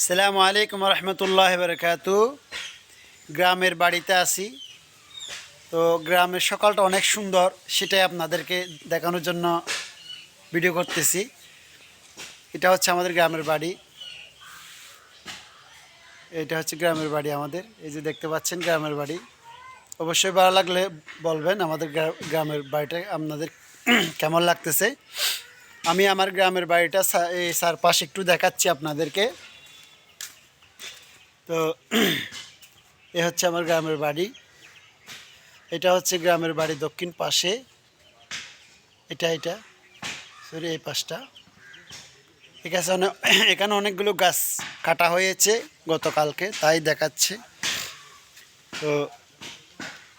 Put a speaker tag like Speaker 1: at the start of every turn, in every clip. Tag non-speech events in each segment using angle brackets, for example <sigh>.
Speaker 1: সালামু আলাইকুম রহমতুল্লাহ বরকাত। গ্রামের বাড়িতে আছি। তো গ্রামের সকালটা অনেক সুন্দর, সেটাই আপনাদেরকে দেখানোর জন্য ভিডিও করতেছি। এটা হচ্ছে আমাদের গ্রামের বাড়ি। এটা হচ্ছে গ্রামের বাড়ি আমাদের। এই যে দেখতে পাচ্ছেন গ্রামের বাড়ি। অবশ্যই ভালো লাগলে বলবেন আমাদের গ্রা- গ্রামের বাড়িটা আপনাদের <clears throat> কেমন লাগতেছে। আমি আমার গ্রামের বাড়িটা এই চারপাশ একটু দেখাচ্ছি আপনাদেরকে। তো <clears throat> এ হচ্ছে আমার গ্রামের বাড়ি। এটা হচ্ছে গ্রামের বাড়ি দক্ষিণ পাশে। এটা এটা। সরি, এই পাশটা। এখানে অনেক <clears throat> এখানে অনেকগুলো গাছ কাটা হয়েছে গতকালকে, তাই দেখাচ্ছে। তো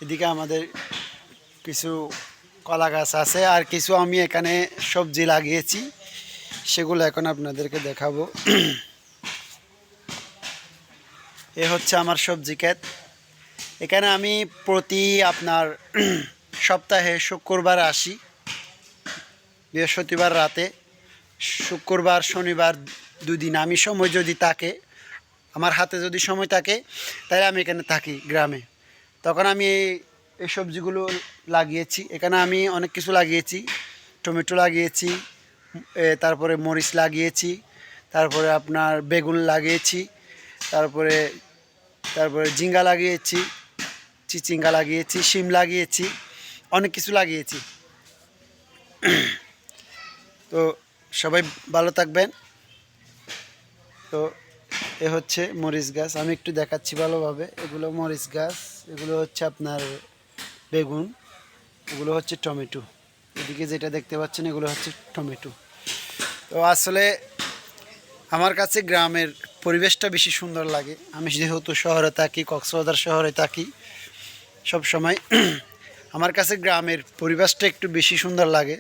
Speaker 1: এদিকে আমাদের কিছু কলা গাছ আছে, আর কিছু আমি এখানে সবজি লাগিয়েছি। সেগুলো এখন আপনাদেরকে দেখাবো। <clears throat> এ হচ্ছে আমার সবজি ক্ষেত। এখানে আমি প্রতি আপনার <clears throat> সপ্তাহে শুক্রবার আসি, বৃহস্পতিবার রাতে। শুক্রবার, শনিবার দুদিন আমি সময় যদি থাকে, আমার হাতে যদি সময় থাকে, তাহলে আমি এখানে থাকি গ্রামে। তখন আমি এই এই সবজিগুলো লাগিয়েছি। এখানে আমি অনেক কিছু লাগিয়েছি। টমেটো লাগিয়েছি তারপরে মরিচ লাগিয়েছি, তারপরে আপনার বেগুন লাগিয়েছি তারপরে তারপরে ঝিঙ্গা লাগিয়েছি, চিচিঙ্গা লাগিয়েছি, শিম লাগিয়েছি, অনেক কিছু লাগিয়েছি। তো সবাই ভালো থাকবেন। তো এ হচ্ছে মরিচ গাছ। আমি একটু দেখাচ্ছি ভালোভাবে। এগুলো মরিচ গাছ। এগুলো হচ্ছে আপনার বেগুন। এগুলো হচ্ছে টমেটো। এদিকে যেটা দেখতে পাচ্ছেন, এগুলো হচ্ছে টমেটো। তো আসলে আমার কাছে গ্রামের পরিবেশটা বেশি সুন্দর লাগে। আমি যেহেতু শহরে থাকি, কক্সবাজার শহরে থাকি, সব সময় <clears throat> আমার কাছে গ্রামের পরিবেশটা একটু বেশি সুন্দর লাগে।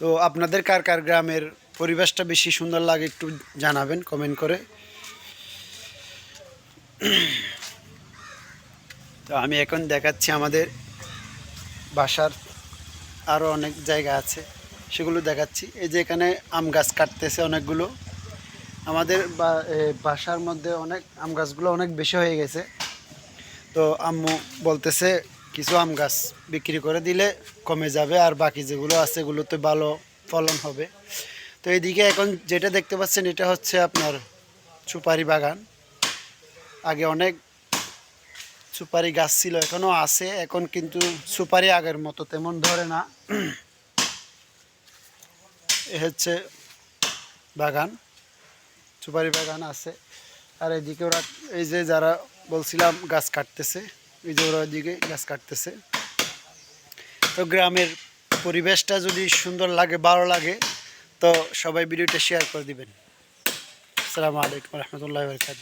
Speaker 1: তো আপনাদের কার কার গ্রামের পরিবেশটা বেশি সুন্দর লাগে একটু জানাবেন কমেন্ট করে। <clears throat> তো আমি এখন দেখাচ্ছি আমাদের বাসার আরও অনেক জায়গা আছে। সেগুলো দেখাচ্ছি। এই যে এখানে আম গাছ কাটতেছে অনেকগুলো। আমাদের বাসার মধ্যে অনেক, আম গাছগুলো অনেক বেশি হয়ে গেছে। তো আম্মু বলতেছে, কিছু আম গাছ বিক্রি করে দিলে কমে যাবে আর বাকি যেগুলো আছে এগুলোতে ভালো ফলন হবে। তো এইদিকে এখন যেটা দেখতে পাচ্ছেন, এটা হচ্ছে আপনার সুপারি বাগান। আগে অনেক সুপারি গাছ ছিল, এখনও আছে। এখন কিন্তু সুপারি আগের মতো তেমন ধরে না। হচ্ছে বাগান, সুপারি বাগান আছে। আর এদিকে ওরা, এই যে যারা বলছিলাম গাছ কাটতেছে, এই যে ওরা ওইদিকে গাছ কাটতেছে। তো গ্রামের পরিবেশটা যদি সুন্দর লাগে, ভালো লাগে, তো সবাই ভিডিওটা শেয়ার করে দিবেন। আসসালামু আলাইকুম রহমতুল্লাহ বরকাত